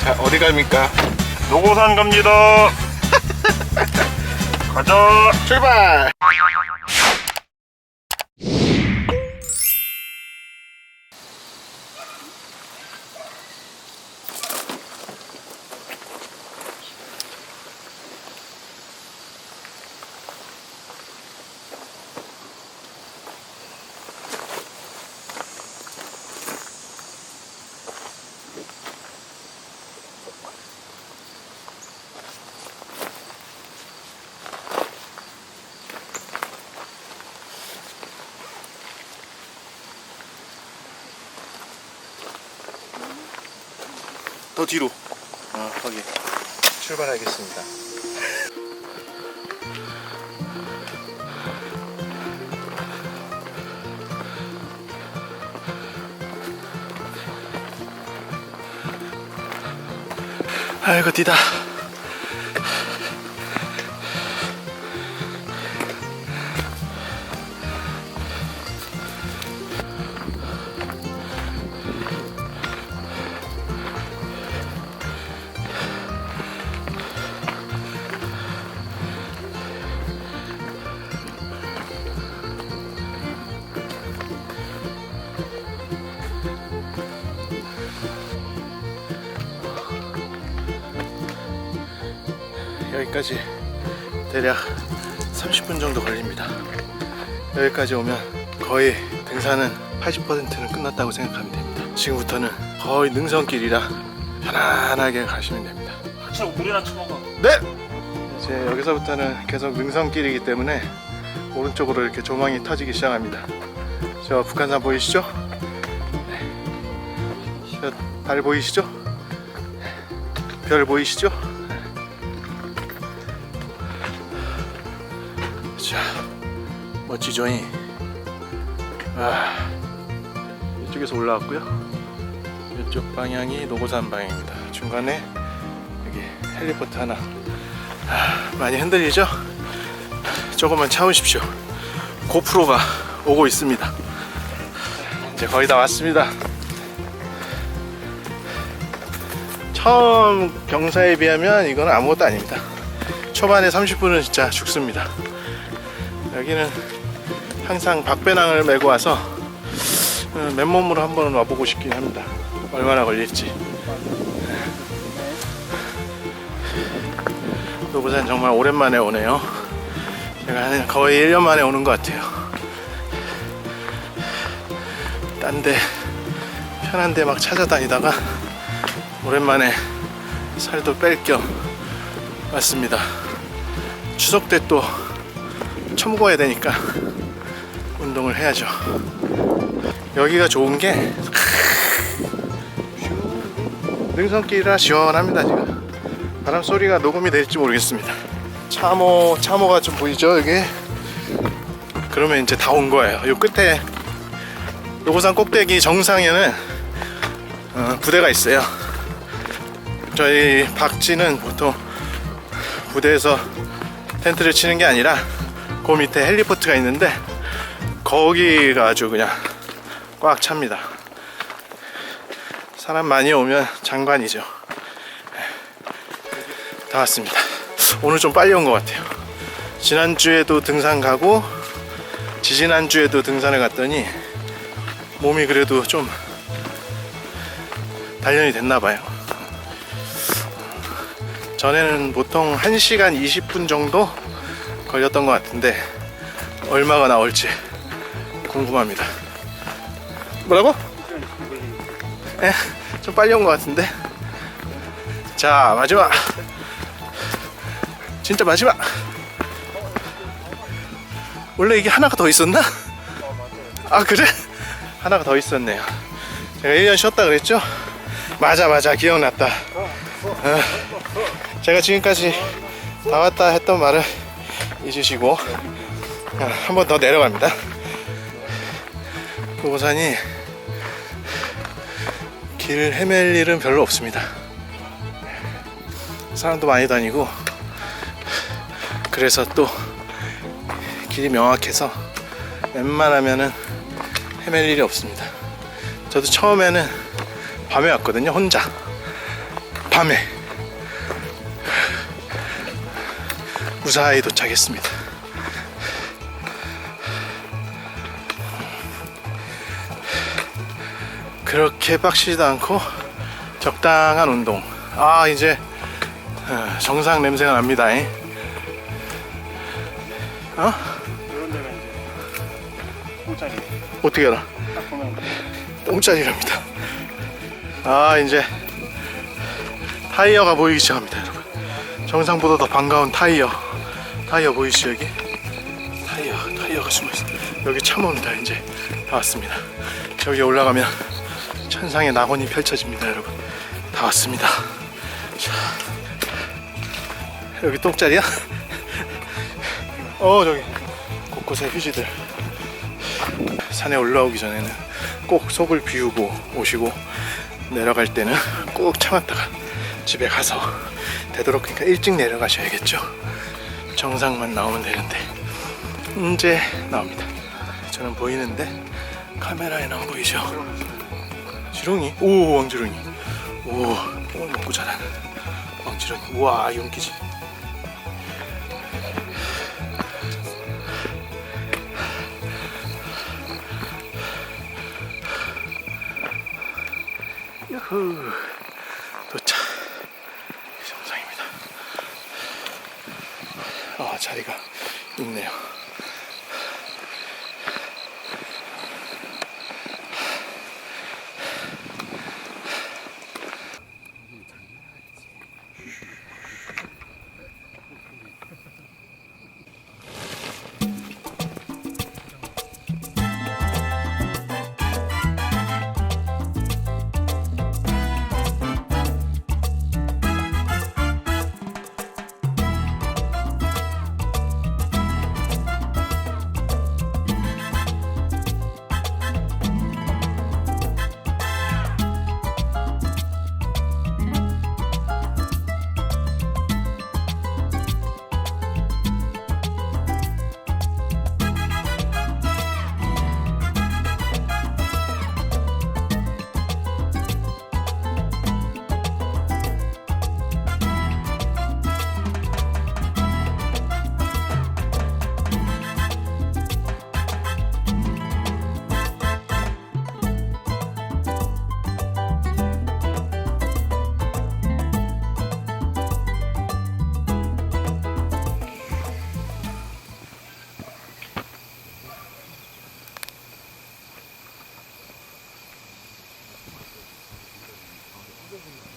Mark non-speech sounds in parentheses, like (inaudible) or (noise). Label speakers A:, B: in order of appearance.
A: 자 어디 갑니까?
B: 노고산 갑니다. (laughs) 가자.
A: 출발! 더 뒤로. 아, 거기. 출발하겠습니다. 아이고, 뒤다. 여기까지 대략 30분 정도 걸립니다. 여기까지 오면 거의 등산은 80%는 끝났다고 생각하면 됩니다. 지금부터는 거의 능선길이라 편안하게 가시면 됩니다.
B: 같이 물이나 쳐먹어.
A: 네! 이제 여기서부터는 계속 능선길이기 때문에 오른쪽으로 이렇게 조망이 터지기 시작합니다. 저 북한산 보이시죠? 네. 저달 보이시죠? 별 보이시죠? 멋지죠잉? 아, 이쪽에서 올라왔고요. 이쪽 방향이 노고산 방향입니다. 중간에 여기 헬리포트 하나 아, 많이 흔들리죠? 조금만 참으십시오. 고프로가 오고 있습니다. 이제 거의 다 왔습니다. 처음 경사에 비하면 이건 아무것도 아닙니다. 초반에 30분은 진짜 죽습니다. 여기는 항상 박배낭을 메고 와서 어, 맨몸으로 한번 와보고 싶긴 합니다. 얼마나 걸릴지. 노부산 정말 오랜만에 오네요. 제가 한 거의 1년 만에 오는 것 같아요. 딴 데, 편한 데 막 찾아다니다가 오랜만에 살도 뺄 겸 왔습니다. 추석 때또 처먹어야 되니까 운동을 해야죠. 여기가 좋은 게 능선길이라 시원합니다 지금. 바람 소리가 녹음이 될지 모르겠습니다. 참호 참호가 좀 보이죠 여기? 그러면 이제 다 온 거예요. 요 끝에 노고산 꼭대기 정상에는 어, 부대가 있어요. 저희 박지는 보통 부대에서 텐트를 치는 게 아니라 그 밑에 헬리포트가 있는데 거기가 아주 그냥 꽉 찹니다. 사람 많이 오면 장관이죠. 다 왔습니다. 오늘 좀 빨리 온 것 같아요. 지난주에도 등산 가고 지지난주에도 등산을 갔더니 몸이 그래도 좀 단련이 됐나 봐요. 전에는 보통 1시간 20분 정도 걸렸던 것 같은데 얼마가 나올지 궁금합니다. 뭐라고? 예, 좀 빨리 온 것 같은데. 자, 마지막. 진짜 마지막. 원래 이게 하나가 더 있었나? 아, 그래? 하나가 더 있었네요. 제가 1년 쉬었다 그랬죠? 맞아, 맞아. 기억났다. 어, 제가 지금까지 다 왔다 했던 말을 잊으시고 한 번 더 내려갑니다. 노고산이 길 헤맬 일은 별로 없습니다. 사람도 많이 다니고 그래서 또 길이 명확해서 웬만하면은 헤맬 일이 없습니다. 저도 처음에는 밤에 왔거든요, 혼자. 밤에 무사히 도착했습니다. 그렇게 빡시지도 않고 적당한 운동. 아 이제 어, 정상 냄새가 납니다. 잉? 어?
B: 이런 데가 이제 꿀자리
A: 어떻게 알아?
B: 딱 보면
A: 똥짜리랍니다. 아 이제 타이어가 보이기 시작합니다, 여러분. 정상보다 더 반가운 타이어. 타이어 보이시죠 여기? 타이어, 타이어가 숨어 있어. 여기 참호입니다. 이제 다 왔습니다. 저기 올라가면 천상의 낙원이 펼쳐집니다, 여러분. 다 왔습니다. 자, 여기 똥짜리야? (laughs) 어 저기 곳곳에 휴지들. 산에 올라오기 전에는 꼭 속을 비우고 오시고 내려갈 때는 꼭 참았다가 집에 가서 되도록 그러니까 일찍 내려가셔야겠죠. 정상만 나오면 되는데 이제 나옵니다. 저는 보이는데 카메라에는 안 보이죠. 지렁이? 오 왕지렁이. 오 똥을 먹고 자라는 왕지렁이. 우와 용기지. 유후 도착 정상입니다 아 자리가 있네요 Thank you.